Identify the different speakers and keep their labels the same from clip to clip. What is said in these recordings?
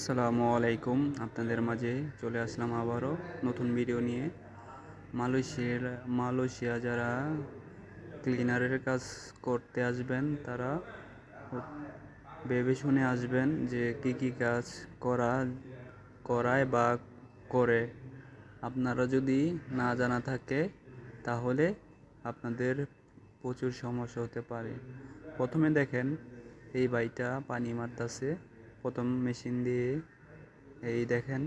Speaker 1: আসসালামু আলাইকুম। আপনাদের মাঝে চলে আসলাম আবারও নতুন ভিডিও নিয়ে। মালয়েশিয়ার, মালয়েশিয়া যারা ক্লিনারের কাজ করতে আসবেন, তারা ভেবে শুনে আসবেন যে কি কি কাজ করা, করায় বা করে। আপনারা যদি না জানা থাকে, তাহলে আপনাদের প্রচুর সমস্যা হতে পারে। প্রথমে দেখেন, এই বাইটা পানি মারতাছে। প্রথম মেশিন দিয়ে এই দেখেন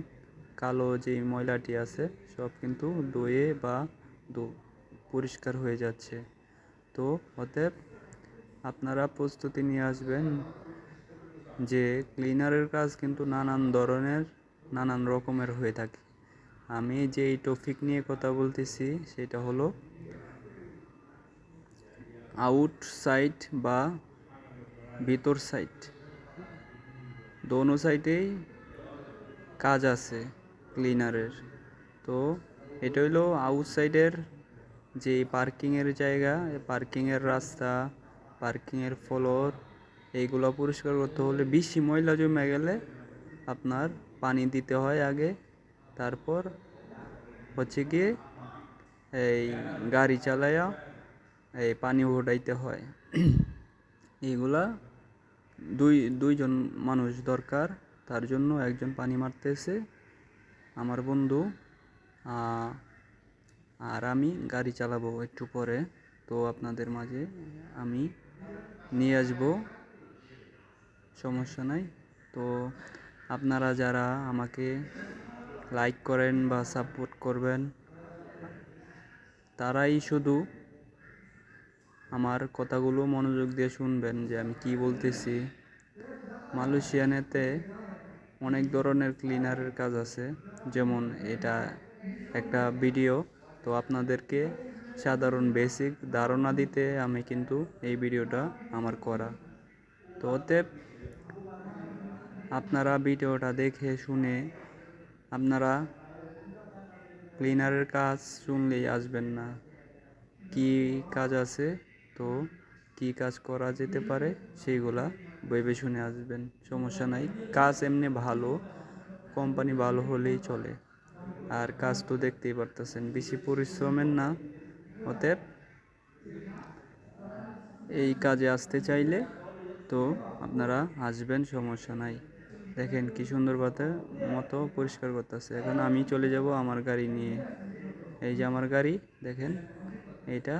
Speaker 1: কালো যে ময়লাটি আছে, সব কিন্তু ধুয়ে বা পরিষ্কার হয়ে যাচ্ছে। তো অতএব আপনারা প্রস্তুতি নিয়ে আসবেন যে ক্লিনারের কাজ কিন্তু নানান ধরনের, নানান রকমের হয়ে থাকে। আমি যে এই টপিক নিয়ে কথা বলতেছি, সেটা হলো আউটসাইড বা ভিতর সাইড দোনো সাইডেই কাজ আছে ক্লিনারের। তো এটা হইল আউটসাইডের যে পার্কিংয়ের জায়গা পার্কিংয়ের রাস্তা, পার্কিংয়ের ফ্লোর, এইগুলো পরিষ্কার করতে হলে বেশি ময়লা জমে গেলে আপনার পানি দিতে হয় আগে। তারপর হচ্ছে গিয়ে এই গাড়ি চালায়া এই পানি উঠাইতে হয়। এইগুলা দুই, দুইজন মানুষ দরকার, তার জন্য একজন পানি মারতেছে, আমার বন্ধু আর আমি গাড়ি চালাবো একটু পরে, তো আপনাদের মাঝে আমি নিয়ে আসব, সমস্যা নাই, তো আপনারা যারা আমাকে লাইক করেন বা সাপোর্ট করবেন, তারাই শুধু আমার কথাগুলো মনোযোগ দিয়ে শুনবেন যে আমি কি বলতেছি। মালয়েশিয়ানেতে অনেক ধরনের ক্লিনারের কাজ আছে। যেমন এটা একটা ভিডিও তো আপনাদেরকে সাধারণ বেসিক ধারণা দিতে আমি কিন্তু এই ভিডিওটা আমার করা। তো অতএব আপনারা ভিডিওটা দেখে শুনে আপনারা ক্লিনারের কাজ শুনলেই আসবেন না। কি কাজ আছে? তো কি কাজ করা যেতে পারে সেইগুলা ভেবে শুনে আসবেন, সমস্যা নাই। কাজ এমনি ভালো কোম্পানি ভালো হলেই চলে। আর কাজ তো দেখতেই পারতেছেন, বেশি পরিশ্রমের না। অতএব এই কাজে আসতে চাইলে তো আপনারা আসবেন, সমস্যা নাই। দেখেন কি সুন্দর পাতে মতো পরিষ্কার করতেছে। এখন আমি চলে যাব আমার গাড়ি নিয়ে। এই যে আমার গাড়ি, দেখেন, এইটা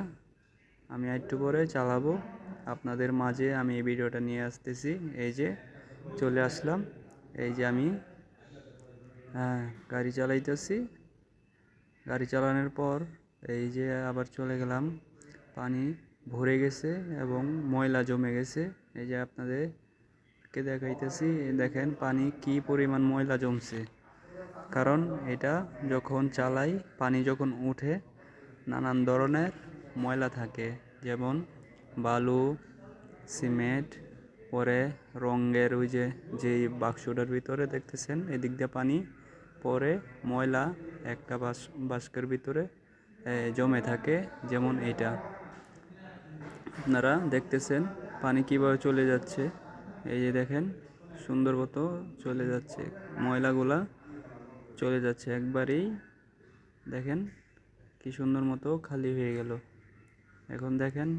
Speaker 1: আমি একটু পরে চালাবো। আপনাদের মাঝে আমি এই ভিডিওটা নিয়ে আসতেছি। এই যে চলে আসলাম। এই যে আমি হ্যাঁ গাড়ি চালাইতেছি। গাড়ি চালানোর পর এই যে আবার চলে গেলাম। পানি ভরে গেছে এবং ময়লা জমে গেছে। এই যে আপনাদেরকে দেখাইতেছি। দেখেন পানি কি পরিমাণ ময়লা জমছে। কারণ এটা যখন চালাই, পানি যখন উঠে নানান ধরনের ময়লা থাকে, যেমন বালু, সিমেন্ট, পরে রঙের ওই যে, যেই বাক্সটার ভিতরে দেখতেছেন, এদিক দিয়ে পানি, পরে ময়লা একটা বাস, বাস্কের ভিতরে জমে থাকে, যেমন এটা আপনারা দেখতেছেন পানি কীভাবে চলে যাচ্ছে, এই যে দেখেন, সুন্দর মতো চলে যাচ্ছে, ময়লাগুলা চলে যাচ্ছে, একবারেই দেখেন কি সুন্দর মতো খালি হয়ে গেল। এখন দেখেন